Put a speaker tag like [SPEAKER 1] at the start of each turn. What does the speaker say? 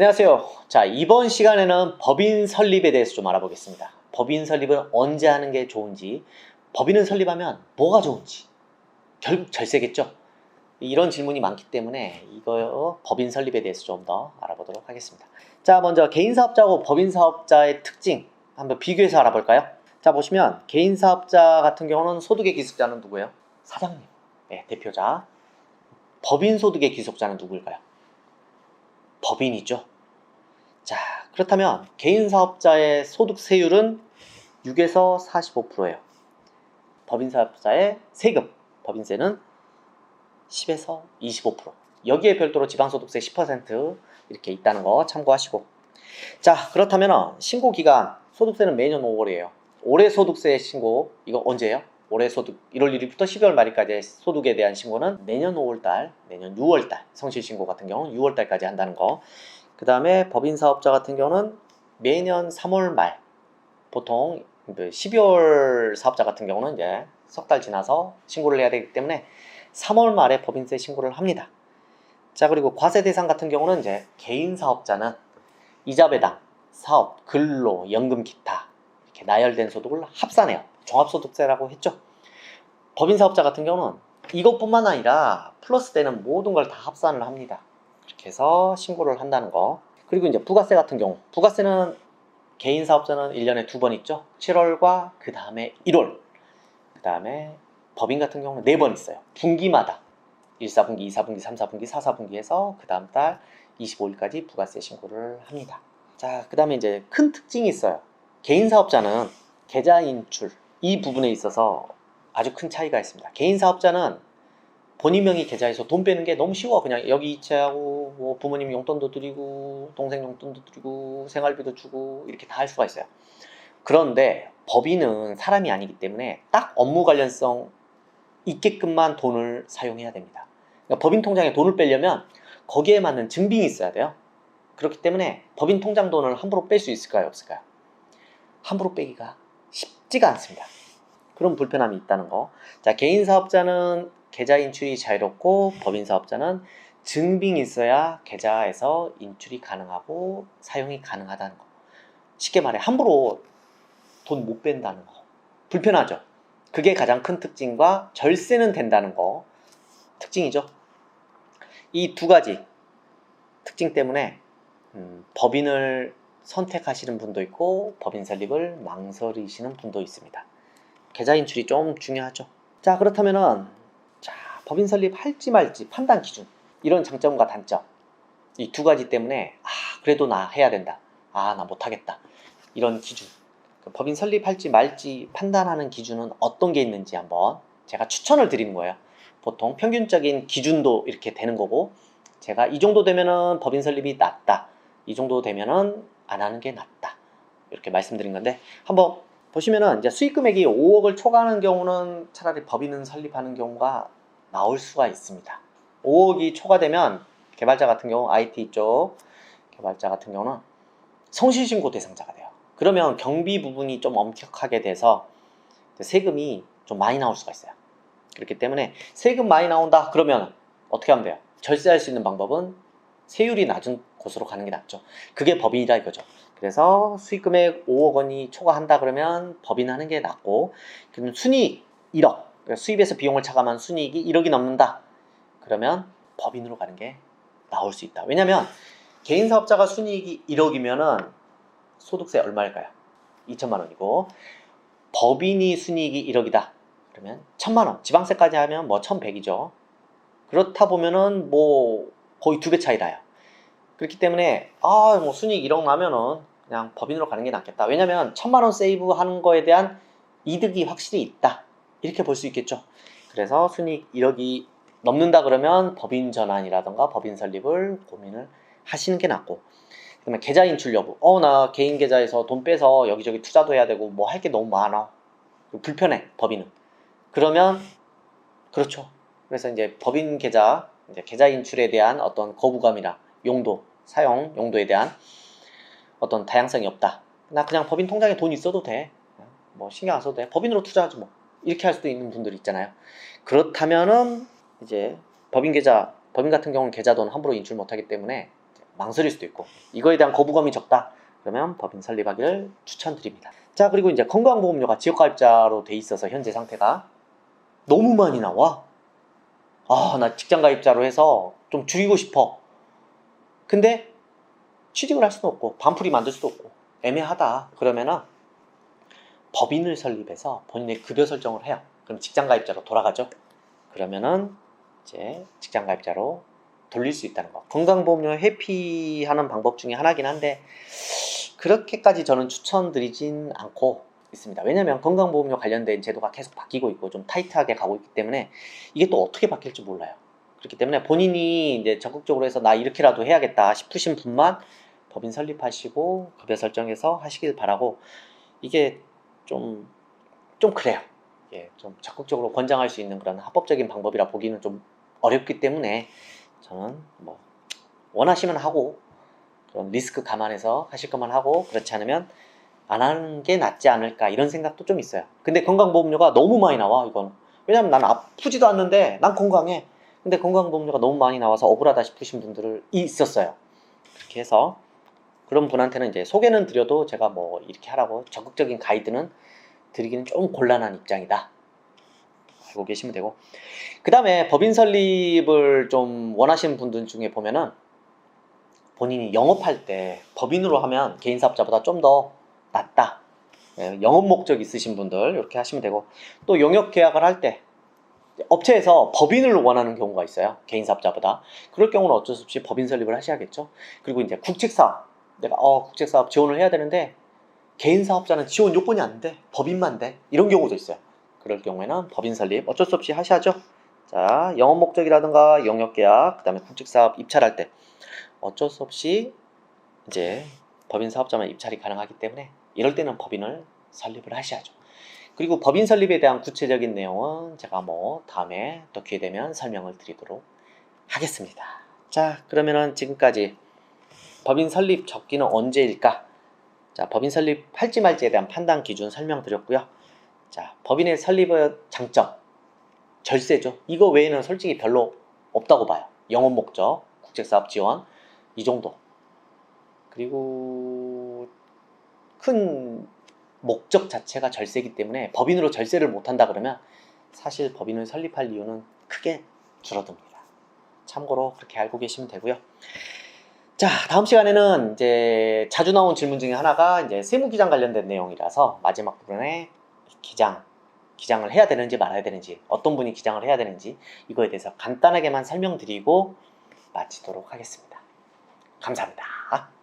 [SPEAKER 1] 안녕하세요. 자, 이번 시간에는 법인 설립에 대해서 좀 알아보겠습니다. 법인 설립을 언제 하는 게 좋은지, 법인을 설립하면 뭐가 좋은지, 결국 절세겠죠? 이런 질문이 많기 때문에 이거 법인 설립에 대해서 좀 더 알아보도록 하겠습니다. 자, 먼저 개인 사업자하고 법인 사업자의 특징 한번 비교해서 알아볼까요? 자, 보시면 개인 사업자 같은 경우는 소득의 기숙자는 누구예요? 사장님. 네, 대표자. 법인 소득의 기속자는 누구일까요? 법인이죠. 자, 그렇다면 개인 사업자의 소득세율은 6에서 45%예요. 법인 사업자의 세금, 법인세는 10에서 25%. 여기에 별도로 지방소득세 10% 이렇게 있다는 거 참고하시고. 자, 그렇다면 신고 기간 소득세는 매년 5월이에요. 올해 소득세 신고 이거 언제예요? 올해 소득 1월 1일부터 12월 말일까지의 소득에 대한 신고는 내년 5월달, 내년 6월달 성실 신고 같은 경우는 6월달까지 한다는 거. 그 다음에 법인 사업자 같은 경우는 매년 3월 말 보통 12월 사업자 같은 경우는 이제 석 달 지나서 신고를 해야 되기 때문에 3월 말에 법인세 신고를 합니다. 자 그리고 과세 대상 같은 경우는 이제 개인 사업자는 이자 배당, 사업, 근로, 연금 기타 이렇게 나열된 소득을 합산해요. 종합소득세라고 했죠. 법인 사업자 같은 경우는 이것뿐만 아니라 플러스 되는 모든 걸 다 합산을 합니다. 이렇게 해서 신고를 한다는 거. 그리고 이제 부가세 같은 경우, 부가세는 개인 사업자는 1년에 두 번 있죠. 7월과 그 다음에 1월. 그 다음에 법인 같은 경우는 네 번 있어요. 분기마다 1, 4분기, 2, 4분기, 3, 4분기, 4, 4분기에서 그 다음 달 25일까지 부가세 신고를 합니다. 자, 그 다음에 이제 큰 특징이 있어요. 개인 사업자는 계좌 인출 이 부분에 있어서 아주 큰 차이가 있습니다. 개인 사업자는 본인 명의 계좌에서 돈 빼는 게 너무 쉬워. 그냥 여기 이체하고 뭐 부모님 용돈도 드리고 동생 용돈도 드리고 생활비도 주고 이렇게 다 할 수가 있어요. 그런데 법인은 사람이 아니기 때문에 딱 업무 관련성 있게끔만 돈을 사용해야 됩니다. 그러니까 법인 통장에 돈을 빼려면 거기에 맞는 증빙이 있어야 돼요. 그렇기 때문에 법인 통장 돈을 함부로 뺄 수 있을까요? 없을까요? 함부로 빼기가 쉽지가 않습니다. 그런 불편함이 있다는 거. 자, 개인 사업자는 계좌 인출이 자유롭고 법인 사업자는 증빙이 있어야 계좌에서 인출이 가능하고 사용이 가능하다는 거. 쉽게 말해 함부로 돈 못 뺀다는 거. 불편하죠. 그게 가장 큰 특징과 절세는 된다는 거. 특징이죠. 이 두 가지 특징 때문에 음, 법인을 선택하시는 분도 있고 법인 설립을 망설이시는 분도 있습니다. 계좌 인출이 좀 중요하죠. 자 그렇다면은 자 법인 설립 할지 말지 판단 기준 이런 장점과 단점 이 두 가지 때문에 아 그래도 나 해야 된다. 아 나 못하겠다. 이런 기준 그 법인 설립할지 말지 판단하는 기준은 어떤 게 있는지 한번 제가 추천을 드리는 거예요. 보통 평균적인 기준도 이렇게 되는 거고 제가 이 정도 되면은 법인 설립이 낫다. 이 정도 되면은 안 하는 게 낫다. 이렇게 말씀드린 건데 한번 보시면은 이제 수익 금액이 5억을 초과하는 경우는 차라리 법인은 설립하는 경우가 나올 수가 있습니다. 5억이 초과되면 개발자 같은 경우 IT 쪽 개발자 같은 경우는 성실신고 대상자가 돼요. 그러면 경비 부분이 좀 엄격하게 돼서 세금이 좀 많이 나올 수가 있어요. 그렇기 때문에 세금 많이 나온다 그러면 어떻게 하면 돼요? 절세할 수 있는 방법은 세율이 낮은 곳으로 가는 게 낫죠. 그게 법인이다 이거죠. 그래서 수익 금액 5억 원이 초과한다 그러면 법인 하는 게 낫고 순이익 1억 그러니까 수입에서 비용을 차감한 순이익이 1억이 넘는다 그러면 법인으로 가는 게 나올 수 있다. 왜냐면 개인 사업자가 순이익이 1억이면은 소득세 얼마일까요? 2천만 원이고 법인이 순이익이 1억이다. 그러면 1천만 원. 지방세까지 하면 뭐 1,100이죠. 그렇다 보면은 뭐 거의 두 배 차이 나요. 그렇기 때문에 아 뭐 순이익 1억 나면은 그냥 법인으로 가는 게 낫겠다. 왜냐면 천만 원 세이브 하는 거에 대한 이득이 확실히 있다. 이렇게 볼 수 있겠죠. 그래서 순이익 1억이 넘는다 그러면 법인 전환이라던가 법인 설립을 고민을 하시는 게 낫고 그다음에 계좌 인출 여부. 어 나 개인 계좌에서 돈 빼서 여기저기 투자도 해야 되고 뭐 할 게 너무 많아. 불편해 법인은. 그러면 그렇죠. 그래서 이제 법인 계좌 이제 계좌 인출에 대한 어떤 거부감이나 용도 사용 용도에 대한 어떤 다양성이 없다. 나 그냥 법인 통장에 돈 있어도 돼. 뭐 신경 안 써도 돼. 법인으로 투자하지 뭐. 이렇게 할 수도 있는 분들 있잖아요. 그렇다면은 이제 법인 계좌, 법인 같은 경우는 계좌 돈 함부로 인출 못 하기 때문에 망설일 수도 있고 이거에 대한 거부감이 적다. 그러면 법인 설립하기를 추천드립니다. 자 그리고 이제 건강보험료가 지역가입자로 돼 있어서 현재 상태가 너무 많이 나와. 아 나 직장가입자로 해서 좀 줄이고 싶어. 근데 취직을 할 수도 없고 반풀이 만들 수도 없고 애매하다. 그러면은 법인을 설립해서 본인의 급여 설정을 해요. 그럼 직장가입자로 돌아가죠. 그러면은 이제 직장가입자로 돌릴 수 있다는 거. 건강보험료 회피하는 방법 중에 하나긴 한데 그렇게까지 저는 추천드리진 않고 있습니다. 왜냐하면 건강보험료 관련된 제도가 계속 바뀌고 있고 좀 타이트하게 가고 있기 때문에 이게 또 어떻게 바뀔지 몰라요. 그렇기 때문에 본인이 이제 적극적으로 해서 나 이렇게라도 해야겠다 싶으신 분만 법인 설립하시고 급여 설정해서 하시길 바라고 이게 좀, 좀 그래요. 예, 좀 적극적으로 권장할 수 있는 그런 합법적인 방법이라 보기는 좀 어렵기 때문에 저는 뭐 원하시면 하고 그런 리스크 감안해서 하실 것만 하고 그렇지 않으면 안 하는 게 낫지 않을까 이런 생각도 좀 있어요. 근데 건강보험료가 너무 많이 나와 이건 왜냐면 난 아프지도 않는데 난 건강해. 근데 건강보험료가 너무 많이 나와서 억울하다 싶으신 분들이 있었어요. 그렇게 해서 그런 분한테는 이제 소개는 드려도 제가 뭐 이렇게 하라고 적극적인 가이드는 드리기는 좀 곤란한 입장이다. 알고 계시면 되고. 그 다음에 법인 설립을 좀 원하시는 분들 중에 보면은 본인이 영업할 때 법인으로 하면 개인 사업자보다 좀 더 낫다. 예, 영업 목적 있으신 분들 이렇게 하시면 되고 또 용역 계약을 할 때 업체에서 법인을 원하는 경우가 있어요. 개인 사업자보다. 그럴 경우는 어쩔 수 없이 법인 설립을 하셔야겠죠. 그리고 이제 국책 사업. 내가 어 국책 사업 지원을 해야 되는데 개인 사업자는 지원 요건이 안 돼. 법인만 돼. 이런 경우도 있어요. 그럴 경우에는 법인 설립 어쩔 수 없이 하셔야죠. 자, 영업 목적이라든가 영역 계약, 그다음에 국책 사업 입찰할 때 어쩔 수 없이 이제 법인 사업자만 입찰이 가능하기 때문에 이럴 때는 법인을 설립을 하셔야죠. 그리고 법인 설립에 대한 구체적인 내용은 제가 뭐 다음에 또 기회 되면 설명을 드리도록 하겠습니다. 자, 그러면은 지금까지 법인 설립 적기는 언제일까? 자, 법인 설립할지 말지에 대한 판단 기준 설명드렸고요. 자, 법인의 설립의 장점, 절세죠. 이거 외에는 솔직히 별로 없다고 봐요. 영업 목적, 국제사업 지원, 이 정도. 그리고 큰 목적 자체가 절세이기 때문에 법인으로 절세를 못한다 그러면 사실 법인을 설립할 이유는 크게 줄어듭니다. 참고로 그렇게 알고 계시면 되고요. 자, 다음 시간에는 이제 자주 나온 질문 중에 하나가 이제 세무기장 관련된 내용이라서 마지막 부분에 기장, 기장을 해야 되는지 말아야 되는지, 어떤 분이 기장을 해야 되는지 이거에 대해서 간단하게만 설명드리고 마치도록 하겠습니다. 감사합니다.